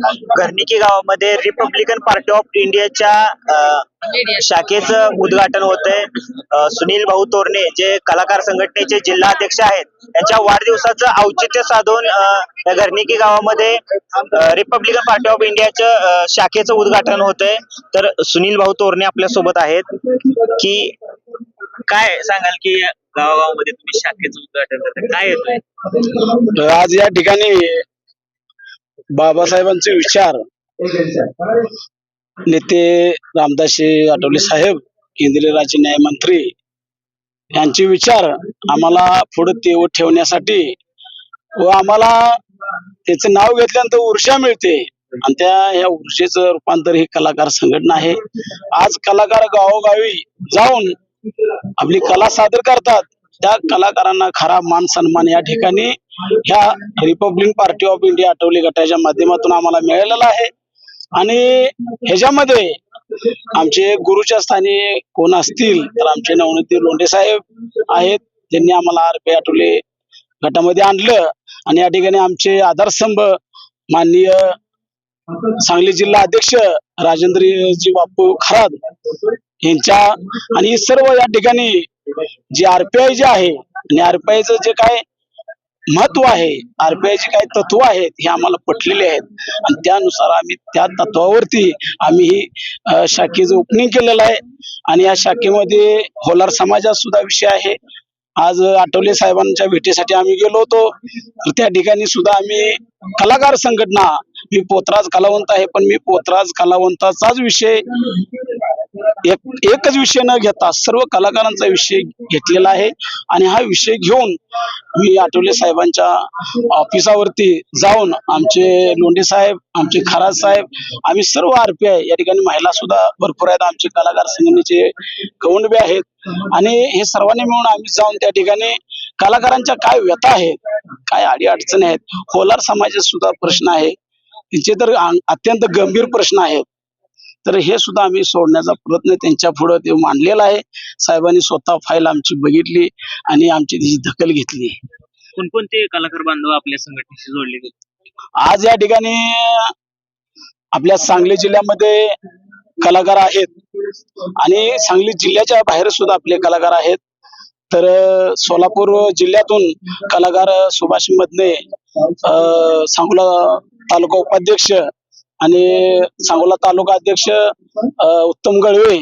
घरनिकी गावामध्ये Republican party of इंडियाच्या शाखेचं उद्घाटन होत आहे सुनील भाऊ तोरणे जे कलाकार संघटनेचे जिल्हा अध्यक्ष आहेत त्यांच्या वाढदिवसाचं औचित्य साधून घरणिकी घरनिकी गावामध्ये रिपब्लिकन पार्टी ऑफ इंडियाच्या शाखेचं उद्घाटन होतंय. तर सुनील भाऊ तोरणे आपल्यासोबत आहेत. की काय सांगाल की गावागावामध्ये तुम्ही शाखेचं उद्घाटन करता काय येतोय? आज या ठिकाणी बाबासाहेबांचे विचार. नेते रामदासजी आठवले साहेब केंद्रीय राज्य न्यायमंत्री यांचे विचार आम्हाला पुढे तेव ठेवण्यासाठी व आम्हाला त्याचं नाव घेतल्यानंतर ऊर्जा मिळते. आणि त्या ह्या ऊर्जेचं रूपांतर ही कलाकार संघटना आहे. आज कलाकार गावोगावी जाऊन आपली कला सादर करतात. त्या कलाकारांना खरा मान सन्मान या ठिकाणी ह्या रिपब्लिक पार्टी ऑफ इंडिया आठवली गटाच्या माध्यमातून आम्हाला मिळालेला आहे. आणि ह्याच्यामध्ये आमचे गुरुच्या स्थानी कोण असतील तर आमचे नवनीती लोंढे साहेब आहेत. त्यांनी आम्हाला आर पी आठवले गटामध्ये आणलं. आणि या ठिकाणी आमचे आधारस्तंभ माननीय सांगली जिल्हा अध्यक्ष राजेंद्रजी बापू खराद यांच्या आणि सर्व या ठिकाणी जे आरपीआय जे आहे आणि आरपीआयचं जे काय महत्त्व आहे. आरपीआय काही तत्व आहेत हे आम्हाला पटलेले आहेत. आणि त्यानुसार आम्ही त्या तत्वावरती आम्ही ही शाखेचं ओपनिंग केलेलं आहे. आणि या शाखेमध्ये होलार समाजात सुद्धा विषय आहे. आज आठवले साहेबांच्या भेटीसाठी आम्ही गेलो होतो. तर त्या ठिकाणी सुद्धा आम्ही कलाकार संघटना मी पोतराज कलावंत आहे पण मी पोतराज कलावंताचाच विषय एक एकच विषय न घेता सर्व कलाकारांचा विषय घेतलेला आहे. आणि हा विषय घेऊन मी आठवले साहेबांच्या ऑफिसावरती जाऊन आमचे लोंढे साहेब आमचे खराज साहेब आम्ही सर्व आरपीआय या ठिकाणी महिला सुद्धा भरपूर आहेत. आमचे कलाकार संघटनेचे कौंडबे आहेत. आणि हे सर्वांनी मिळून आम्ही जाऊन त्या ठिकाणी कलाकारांच्या काय व्यथा आहेत काय अडी अडचणी आहेत होलार समाजात सुद्धा प्रश्न आहे. त्यांचे तर अत्यंत गंभीर प्रश्न आहेत. तर हे सुद्धा आम्ही सोडण्याचा प्रयत्न त्यांच्या पुढे ते मांडलेला आहे. साहेबांनी स्वतः फाईल आमची बघितली आणि आमची त्याची दखल घेतली. कोणकोणते कलाकार बांधव आपल्या संघटनेशी जोडले गेले? आज या ठिकाणी आपल्या सांगली जिल्ह्यामध्ये कलाकार आहेत. आणि सांगली जिल्ह्याच्या बाहेर सुद्धा आपले कलाकार आहेत. तर सोलापूर जिल्ह्यातून कलाकार सुभाष मदने अं, सांगोला तालुका उपाध्यक्ष आणि सांगोला तालुका अध्यक्ष अं, उत्तम गळवे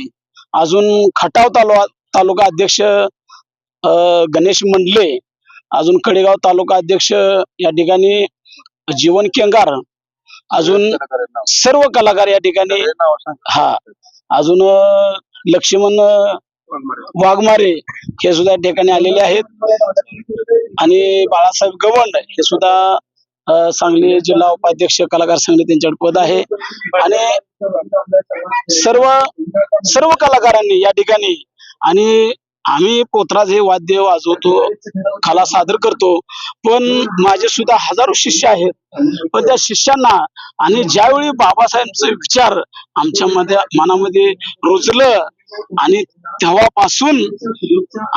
अजून खटाव तालुका तालुका अध्यक्ष अं, गणेश मंडले अजून कडेगाव तालुका अध्यक्ष या ठिकाणी जीवन केंगार अजून सर्व कलाकार या ठिकाणी हा अजून लक्ष्मण वाघमारे हे सुद्धा या ठिकाणी आलेले आहेत. आणि बाळासाहेब गवंड हे सुद्धा सांगली जिल्हा उपाध्यक्ष कलाकार संघ त्यांच्याकडे पद आहे. आणि सर्व सर्व कलाकारांनी या ठिकाणी आणि आम्ही पोतराज हे वाद्य वाजवतो कला सादर करतो. पण माझे सुद्धा हजारो शिष्य आहेत. पण त्या शिष्यांना आणि ज्यावेळी बाबासाहेबांचे विचार आमच्या मध्ये मनामध्ये रुजलं आणि तेव्हापासून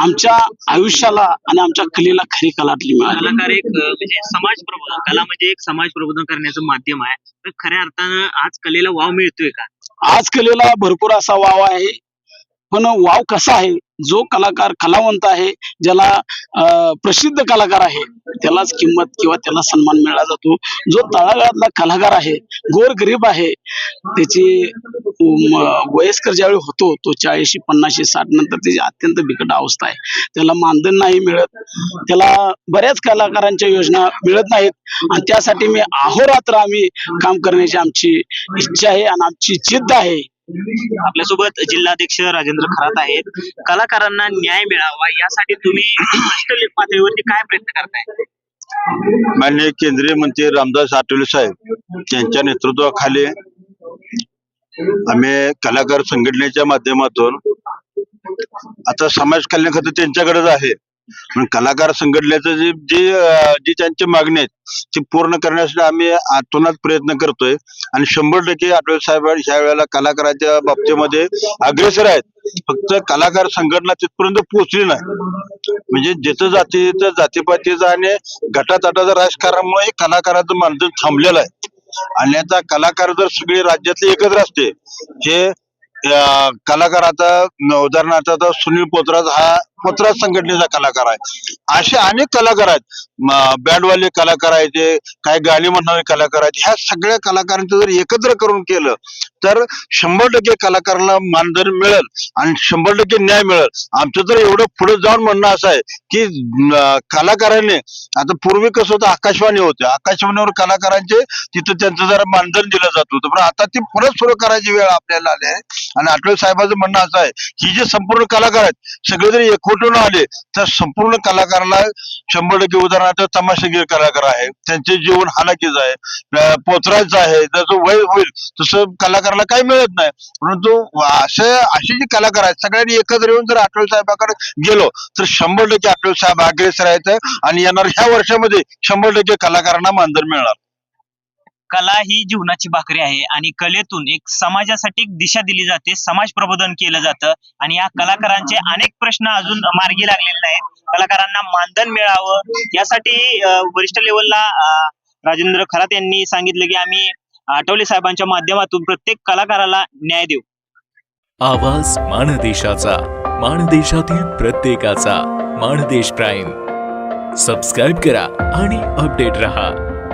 आमच्या आयुष्याला आणि आमच्या कलेला खरी कलाटली मिळाली. कलाकार एक म्हणजे समाज प्रबोधन कला म्हणजे एक समाज प्रबोधन करण्याचं माध्यम आहे. तर खऱ्या अर्थानं आज कलेला वाव मिळतोय का? आज कलेला भरपूर असा वाव आहे. पण वाव कसा आहे? जो कलाकार कलावंत आहे ज्याला प्रसिद्ध कलाकार आहे त्यालाच किंमत किंवा त्याला सन्मान मिळाला जातो. जो तळागाळातला कलाकार आहे गोर गरीब आहे त्याची वयस्कर ज्यावेळी होतो तो चाळीशी पन्नाशी साठ नंतर त्याची अत्यंत बिकट अवस्था आहे. त्याला मानधन नाही मिळत. त्याला बऱ्याच कलाकारांच्या योजना मिळत नाहीत. आणि त्यासाठी मी अहोरात्र आम्ही काम करण्याची आमची इच्छा आहे आणि आमची जिद्द आहे. आपल्यासोबत जिल्हाध्यक्ष राजेंद्र खरात आहेत. कलाकारांना न्याय मिळावा यासाठी तुम्ही राष्ट्रीय पातळीवरती काय प्रयत्न करताय? माननीय केंद्रीय मंत्री रामदास आठवले साहेब यांच्या नेतृत्वाखाली आम्ही कलाकार संघटनेच्या माध्यमातून आता समाज कल्याण खातं त्यांच्याकडेच आहे. पण कलाकार संघटनेचं जे जी जी त्यांची मागणी आहेत ती पूर्ण करण्यासाठी आम्ही आतोनात प्रयत्न करतोय. आणि शंभर टक्के आठवले साहेब ह्या वेळेला कलाकाराच्या बाबतीमध्ये अग्रेसर आहेत. फक्त कलाकार संघटना तिथपर्यंत पोहोचली नाही. म्हणजे जिथं जातीचं जातीपातीचं आणि गटातटाचं राजकारणामुळे कलाकाराचं मानधन थांबलेलं आहे. आणि आता कलाकार जर सगळे राज्यातले एकत्र असते हे कलाकाराचा कलाकार आता उदाहरणार्थ आता सुनील पोतराज हा पोतराज संघटनेचा कलाकार आहे. असे अनेक कलाकार आहेत. बँडवाले कलाकार आहेत जे काही गाणी म्हणणारे कलाकार आहेत. ह्या सगळ्या कलाकारांचं जर एकत्र करून केलं तर शंभर टक्के कलाकाराला मानधन मिळेल आणि शंभर टक्के न्याय मिळेल. आमचं तर एवढं पुढे जाऊन म्हणणं असं आहे की कलाकाराने कलाकारांनी आता पूर्वी कसं होतं आकाशवाणी होते. आकाशवाणीवर कलाकारांचे तिथं त्यांचं जरा मानधन दिलं जात होतं. पण आता ती परत सुरू करायची वेळ आपल्याला आली आहे. आणि आठवे साहेबांचं म्हणणं असं आहे ही जे संपूर्ण कलाकार आहेत सगळे जरी एक एकवटून आले तर संपूर्ण कलाकाराला शंभर टक्के उदाहरणार्थ तमाशागीर कलाकार आहे. त्यांचे जीवन हालाकीच आहे. अं, आहे. जसं वय होईल तसं कलाकाराला काही मिळत नाही. परंतु असे अशी जी कलाकार आहेत सगळ्यांनी एकत्र येऊन जर आठवले साहेबाकडे गेलो तर शंभर टक्के आठवले साहेब अग्रेसर आहेत. आणि येणार ह्या वर्षामध्ये शंभर टक्के कलाकारांना मानधन मिळणार. कला ही जीवनाची भाकरी आहे आणि कलेतून एक समाजासाठी एक दिशा दिली जाते समाज प्रबोधन केलं जातं आणि या कलाकारांचे अनेक प्रश्न अजून मार्गी लागलेले नाहीत. कलाकारांना मानधन मिळावं यासाठी वरिष्ठ लेवलला राजेंद्र खरात यांनी सांगितलं की आम्ही आठवले साहेबांच्या माध्यमातून प्रत्येक कलाकाराला न्याय देऊ. आवाज माणदेशाचा माणदेशातील प्रत्येकाचा माणदेश प्राईम. सबस्क्राईब करा आणि अपडेट रहा.